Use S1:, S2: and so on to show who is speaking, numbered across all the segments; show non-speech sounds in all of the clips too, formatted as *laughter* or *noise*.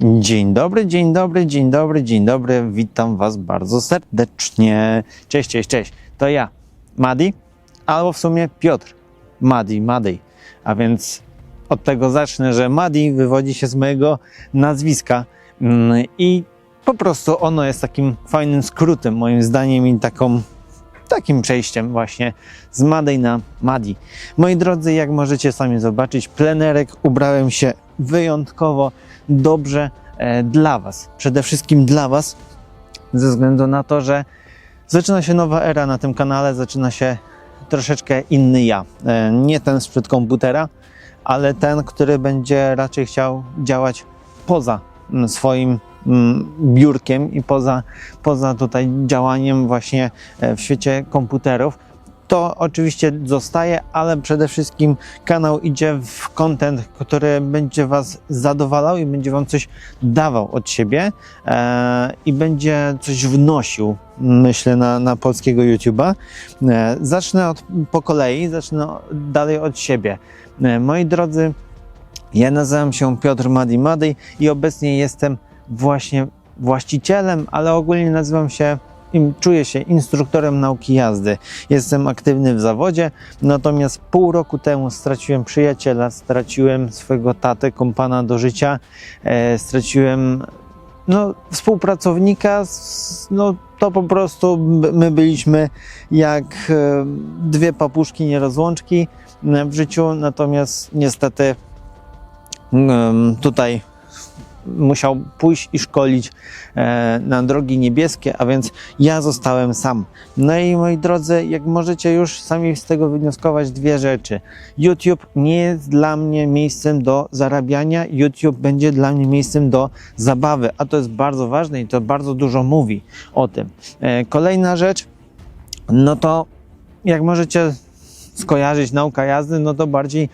S1: Dzień dobry, dzień dobry, dzień dobry, dzień dobry. Witam Was bardzo serdecznie. Cześć, cześć, cześć. To ja, Madi, albo w sumie Piotr. Madi, Madej. A więc od tego zacznę, że Madi wywodzi się z mojego nazwiska Mm, i po prostu ono jest takim fajnym skrótem, moim zdaniem, i taką takim przejściem właśnie z Madej na Madi. Moi drodzy, jak możecie sami zobaczyć, plenerek ubrałem się wyjątkowo dobrze e, dla Was. Przede wszystkim dla Was, ze względu na to, że zaczyna się nowa era na tym kanale, zaczyna się troszeczkę inny ja. E, nie ten sprzed komputera, ale ten, który będzie raczej chciał działać poza mm, swoim mm, biurkiem i poza, poza tutaj działaniem właśnie e, w świecie komputerów. To oczywiście zostaje, ale przede wszystkim kanał idzie w content, który będzie Was zadowalał i będzie Wam coś dawał od siebie e, i będzie coś wnosił, myślę, na, na polskiego YouTube'a. E, zacznę od, po kolei, zacznę dalej od siebie. E, moi drodzy, ja nazywam się Piotr Madi Madi i obecnie jestem właśnie właścicielem, ale ogólnie nazywam się czuję się instruktorem nauki jazdy. Jestem aktywny w zawodzie, natomiast pół roku temu straciłem przyjaciela, straciłem swojego tatę, kompana do życia, e, straciłem no, współpracownika, no to po prostu my byliśmy jak e, dwie papuszki nierozłączki e, w życiu, natomiast niestety tutaj musiał pójść i szkolić e, na drogi niebieskie, a więc ja zostałem sam. No i moi drodzy, jak możecie już sami z tego wywnioskować dwie rzeczy. YouTube nie jest dla mnie miejscem do zarabiania, YouTube będzie dla mnie miejscem do zabawy, a to jest bardzo ważne i to bardzo dużo mówi o tym. E, kolejna rzecz, no to jak możecie skojarzyć nauka jazdy, no to bardziej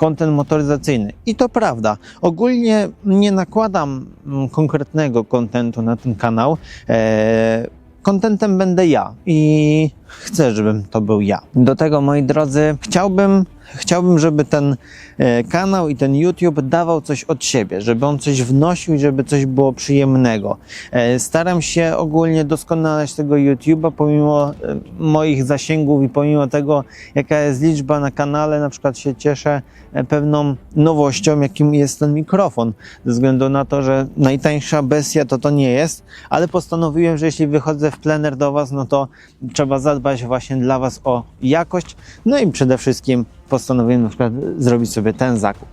S1: kontent motoryzacyjny. I to prawda. Ogólnie nie nakładam mm, konkretnego kontentu na ten kanał. E, Kontentem będę ja i chcę, żebym to był ja. Do tego, moi drodzy, chciałbym, chciałbym, żeby ten e, kanał i ten YouTube dawał coś od siebie, żeby on coś wnosił i żeby coś było przyjemnego. E, Staram się ogólnie doskonalać tego YouTube'a, pomimo e, moich zasięgów i pomimo tego, jaka jest liczba na kanale, na przykład się cieszę pewną nowością, jakim jest ten mikrofon, ze względu na to, że najtańsza bestia to to nie jest, ale postanowiłem, że jeśli wychodzę w plener do Was, no to trzeba zadbać właśnie dla Was o jakość, no i przede wszystkim postanowiłem na przykład zrobić sobie ten zakup.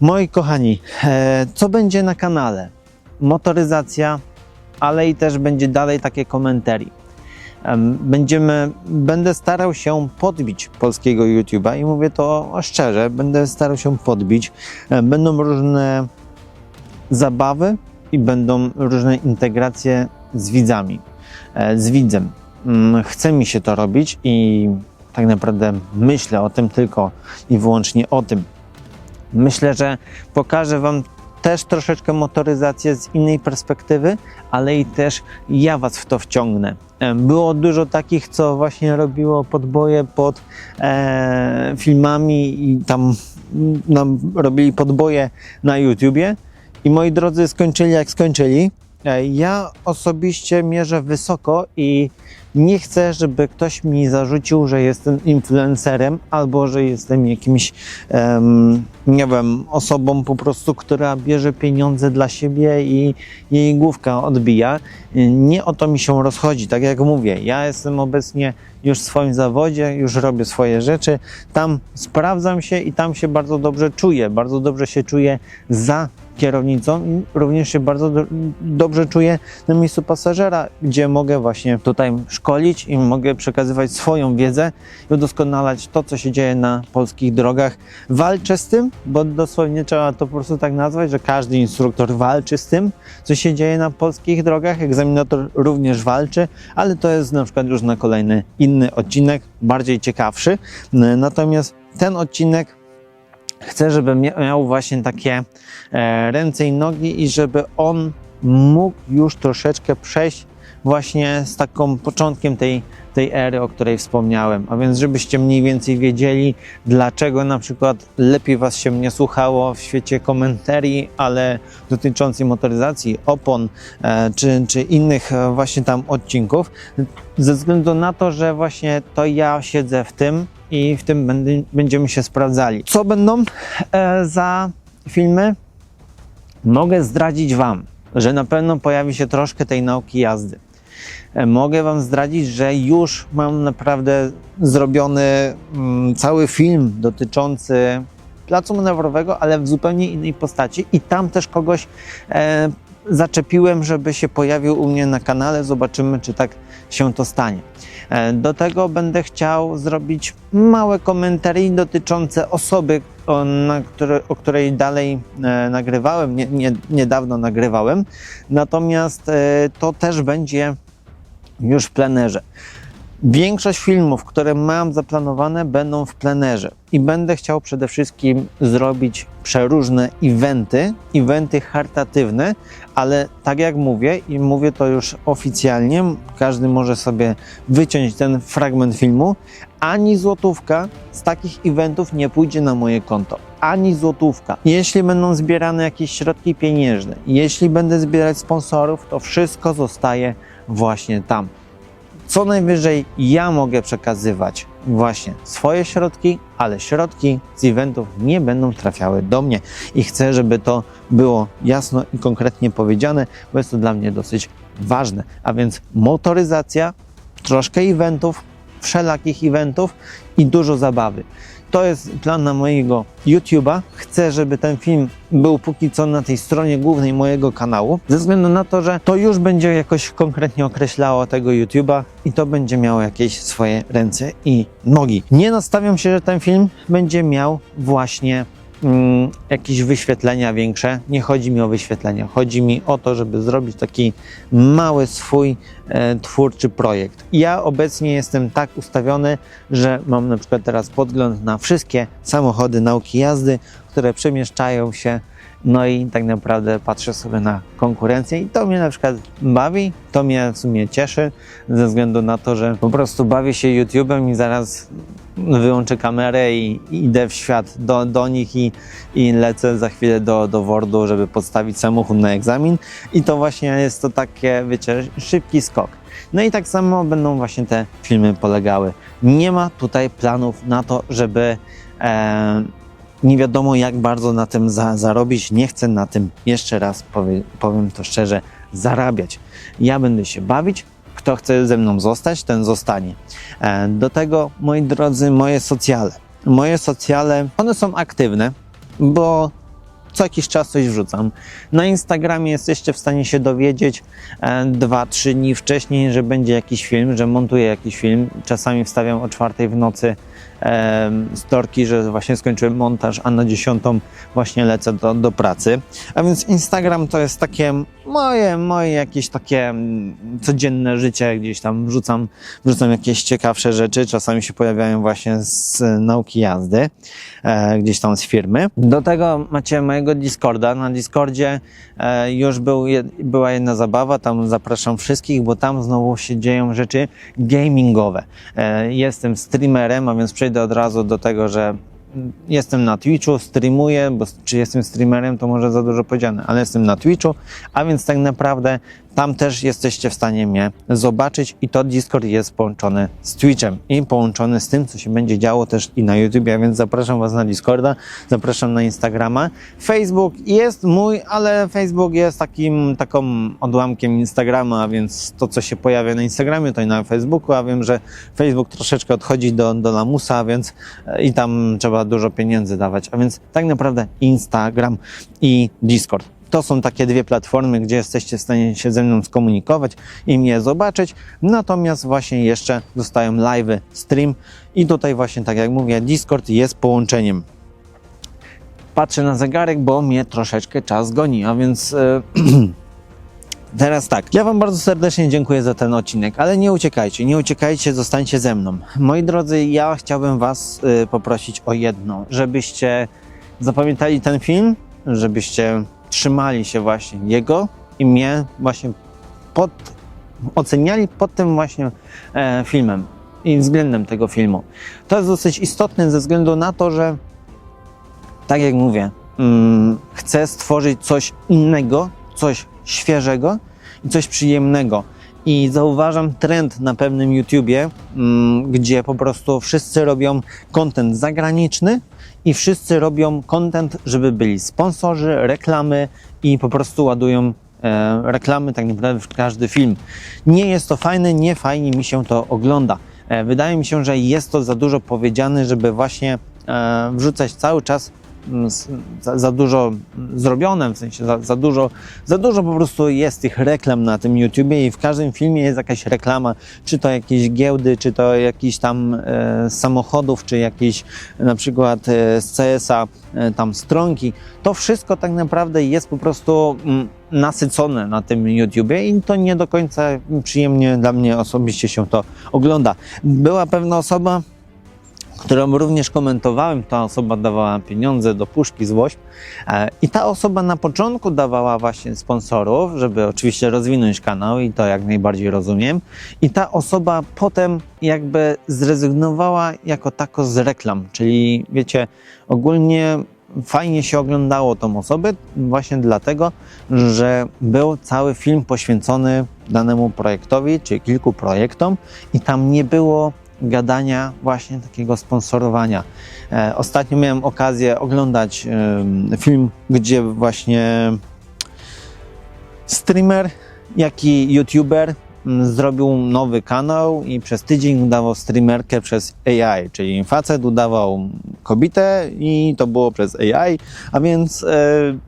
S1: Moi kochani, e, co będzie na kanale? Motoryzacja, ale i też będzie dalej takie komentarii. Em, Będziemy, będę starał się podbić polskiego YouTube'a i mówię to szczerze, będę starał się podbić. E, Będą różne zabawy i będą różne integracje z widzami, e, z widzem. Mm, Chce mi się to robić i tak naprawdę myślę o tym tylko i wyłącznie o tym. Myślę, że pokażę Wam też troszeczkę motoryzację z innej perspektywy, ale i też ja Was w to wciągnę. E, Było dużo takich, co właśnie robiło podboje pod e, filmami i tam nam robili podboje na YouTubie. I moi drodzy, skończyli jak skończyli. E, Ja osobiście mierzę wysoko i nie chcę, żeby ktoś mi zarzucił, że jestem influencerem albo że jestem jakimś, em, nie wiem, osobą po prostu, która bierze pieniądze dla siebie i jej główka odbija. Nie o to mi się rozchodzi. Tak jak mówię, ja jestem obecnie już w swoim zawodzie, już robię swoje rzeczy. Tam sprawdzam się i tam się bardzo dobrze czuję. Bardzo dobrze się czuję za kierownicą również się bardzo do, dobrze czuję na miejscu pasażera, gdzie mogę właśnie tutaj szkolić i mogę przekazywać swoją wiedzę i udoskonalać to, co się dzieje na polskich drogach. Walczę z tym, bo dosłownie trzeba to po prostu tak nazwać, że każdy instruktor walczy z tym, co się dzieje na polskich drogach. Egzaminator również walczy, ale to jest na przykład już na kolejny inny odcinek, bardziej ciekawszy. Natomiast ten odcinek chcę, żeby mia- miał właśnie takie e, ręce i nogi i żeby on mógł już troszeczkę przejść właśnie z taką początkiem tej, tej ery, o której wspomniałem. A więc, żebyście mniej więcej wiedzieli, dlaczego na przykład lepiej Was się nie słuchało w świecie komentarii, ale dotyczącej motoryzacji, opon e, czy, czy innych e, właśnie tam odcinków, ze względu na to, że właśnie to ja siedzę w tym i w tym będziemy się sprawdzali. Co będą e, za filmy? Mogę zdradzić Wam, że na pewno pojawi się troszkę tej nauki jazdy. E, Mogę Wam zdradzić, że już mam naprawdę zrobiony mm, cały film dotyczący placu manewrowego, ale w zupełnie innej postaci i tam też kogoś e, zaczepiłem, żeby się pojawił u mnie na kanale. Zobaczymy, czy tak się to stanie. E, Do tego będę chciał zrobić małe komentarze dotyczące osoby, o, na które, o której dalej e, nagrywałem, nie, nie, niedawno nagrywałem. Natomiast e, to też będzie już w plenerze. Większość filmów, które mam zaplanowane, będą w plenerze i będę chciał przede wszystkim zrobić przeróżne eventy, eventy charytatywne, ale tak jak mówię i mówię to już oficjalnie, każdy może sobie wyciąć ten fragment filmu, ani złotówka z takich eventów nie pójdzie na moje konto. Ani złotówka. Jeśli będą zbierane jakieś środki pieniężne, jeśli będę zbierać sponsorów, to wszystko zostaje właśnie tam co najwyżej ja mogę przekazywać właśnie swoje środki, ale środki z eventów nie będą trafiały do mnie i chcę, żeby to było jasno i konkretnie powiedziane, bo jest to dla mnie dosyć ważne. A więc motoryzacja, troszkę eventów, wszelakich eventów i dużo zabawy. To jest plan na mojego YouTube'a. Chcę, żeby ten film był póki co na tej stronie głównej mojego kanału, ze względu na to, że to już będzie jakoś konkretnie określało tego YouTube'a i to będzie miało jakieś swoje ręce i nogi. Nie nastawiam się, że ten film będzie miał właśnie mm, jakieś wyświetlenia większe. Nie chodzi mi o wyświetlenia, chodzi mi o to, żeby zrobić taki mały swój e, twórczy projekt. Ja obecnie jestem tak ustawiony, że mam na przykład teraz podgląd na wszystkie samochody nauki jazdy, które przemieszczają się. No i tak naprawdę patrzę sobie na konkurencję i to mnie na przykład bawi, to mnie w sumie cieszy, ze względu na to, że po prostu bawię się YouTube'em i zaraz wyłączę kamerę i, idę w świat do, do nich i, i lecę za chwilę do, do Wordu, żeby podstawić samochód na egzamin. I to właśnie jest to takie, wiecie, szybki skok. No i tak samo będą właśnie te filmy polegały. Nie ma tutaj planów na to, żeby e, nie wiadomo jak bardzo na tym za, zarobić. Nie chcę na tym, jeszcze raz powie, powiem to szczerze, zarabiać. Ja będę się bawić. Kto chce ze mną zostać, ten zostanie. E, Do tego, moi drodzy, moje socjale. Moje socjale, one są aktywne, bo co jakiś czas coś wrzucam. Na Instagramie jesteście w stanie się dowiedzieć e, dwa, trzy dni wcześniej, że będzie jakiś film, że montuję jakiś film. Czasami wstawiam o czwartej w nocy e, storki, że właśnie skończyłem montaż, a na dziesiątą właśnie lecę do, do pracy. A więc Instagram to jest takie moje, moje jakieś takie mm, codzienne życie, gdzieś tam wrzucam, wrzucam jakieś ciekawsze rzeczy, czasami się pojawiają właśnie z nauki jazdy, e, gdzieś tam z firmy. Do tego macie mojego Discorda. Na Discordzie e, już był, była jedna zabawa, tam zapraszam wszystkich, bo tam znowu się dzieją rzeczy gamingowe. E, jestem streamerem, a więc przejdę od razu do tego, że jestem na Twitchu, streamuję, bo czy jestem streamerem, to może za dużo powiedziane, ale jestem na Twitchu, a więc tak naprawdę tam też jesteście w stanie mnie zobaczyć i to Discord jest połączony z Twitchem i połączony z tym, co się będzie działo też i na YouTube, a więc zapraszam Was na Discorda, zapraszam na Instagrama. Facebook jest mój, ale Facebook jest takim, taką odłamkiem Instagrama, a więc to, co się pojawia na Instagramie, to i na Facebooku, a wiem, że Facebook troszeczkę odchodzi do, do lamusa, a więc e, i tam trzeba dużo pieniędzy dawać, a więc tak naprawdę Instagram i Discord. To są takie dwie platformy, gdzie jesteście w stanie się ze mną skomunikować i mnie zobaczyć. Natomiast właśnie jeszcze dostają live, stream i tutaj właśnie, tak jak mówię, Discord jest połączeniem. Patrzę na zegarek, bo mnie troszeczkę czas goni, a więc e, *clears throat* Teraz tak, ja Wam bardzo serdecznie dziękuję za ten odcinek, ale nie uciekajcie, nie uciekajcie, zostańcie ze mną. Moi drodzy, ja chciałbym Was y, poprosić o jedno, żebyście zapamiętali ten film, żebyście trzymali się właśnie jego i mnie właśnie pod oceniali pod tym właśnie e, filmem i względem tego filmu. To jest dosyć istotne ze względu na to, że tak jak mówię, mm, chcę stworzyć coś innego, coś świeżego i coś przyjemnego. I zauważam trend na pewnym YouTubie, mm, gdzie po prostu wszyscy robią content zagraniczny i wszyscy robią content, żeby byli sponsorzy, reklamy i po prostu ładują e, reklamy tak naprawdę w każdy film. Nie jest to fajne, nie fajnie mi się to ogląda. E, wydaje mi się, że jest to za dużo powiedziane, żeby właśnie e, wrzucać cały czas za, za dużo zrobione, w sensie za, za, dużo, za dużo po prostu jest tych reklam na tym YouTubie i w każdym filmie jest jakaś reklama, czy to jakieś giełdy, czy to jakiś tam e, samochodów, czy jakieś na przykład e, z CS-a e, tam stronki. To wszystko tak naprawdę jest po prostu mm, nasycone na tym YouTubie i to nie do końca przyjemnie dla mnie osobiście się to ogląda. Była pewna osoba, którą również komentowałem, ta osoba dawała pieniądze do puszki z e, i ta osoba na początku dawała właśnie sponsorów, żeby oczywiście rozwinąć kanał i to jak najbardziej rozumiem. I ta osoba potem jakby zrezygnowała jako tako z reklam, czyli wiecie, ogólnie fajnie się oglądało tą osobę właśnie dlatego, że był cały film poświęcony danemu projektowi, czy kilku projektom i tam nie było gadania właśnie takiego sponsorowania. E, ostatnio miałem okazję oglądać film, gdzie właśnie streamer, jak i youtuber zrobił nowy kanał i przez tydzień udawał streamerkę przez AI, czyli facet udawał kobietę i to było przez AI, a więc e,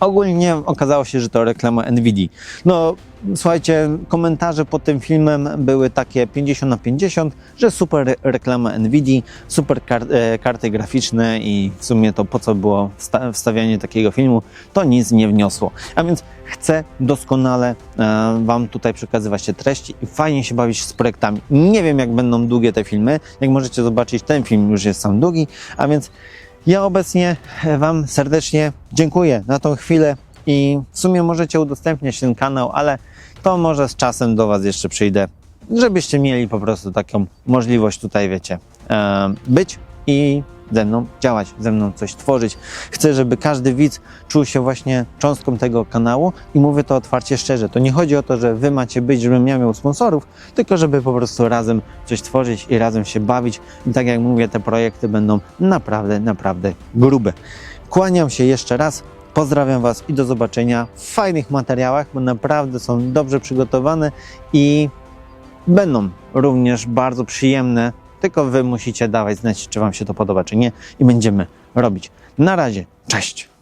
S1: ogólnie okazało się, że to reklama Nvidia. No, słuchajcie, komentarze pod tym filmem były takie 50 na 50, że super re- reklama Nvidia, super e, karty graficzne i w sumie to po co było wsta wstawianie takiego filmu, to nic nie wniosło. A więc chcę doskonale e, Wam tutaj przekazywać te treści i fajnie się bawić z projektami. Nie wiem, jak będą długie te filmy. Jak możecie zobaczyć, ten film już jest sam długi, a więc ja obecnie Wam serdecznie dziękuję na tą chwilę i w sumie możecie udostępniać ten kanał, ale to może z czasem do Was jeszcze przyjdę, żebyście mieli po prostu taką możliwość tutaj, wiecie, e, być i ze mną działać, ze mną coś tworzyć. Chcę, żeby każdy widz czuł się właśnie cząstką tego kanału i mówię to otwarcie, szczerze. To nie chodzi o to, że Wy macie być, żebym ja miał sponsorów, tylko żeby po prostu razem coś tworzyć i razem się bawić. I tak jak mówię, te projekty będą naprawdę, naprawdę grube. Kłaniam się jeszcze raz. Pozdrawiam Was i do zobaczenia w fajnych materiałach, bo naprawdę są dobrze przygotowane i będą również bardzo przyjemne. Tylko Wy musicie dawać znać, czy Wam się to podoba, czy nie, i będziemy robić. Na razie, cześć!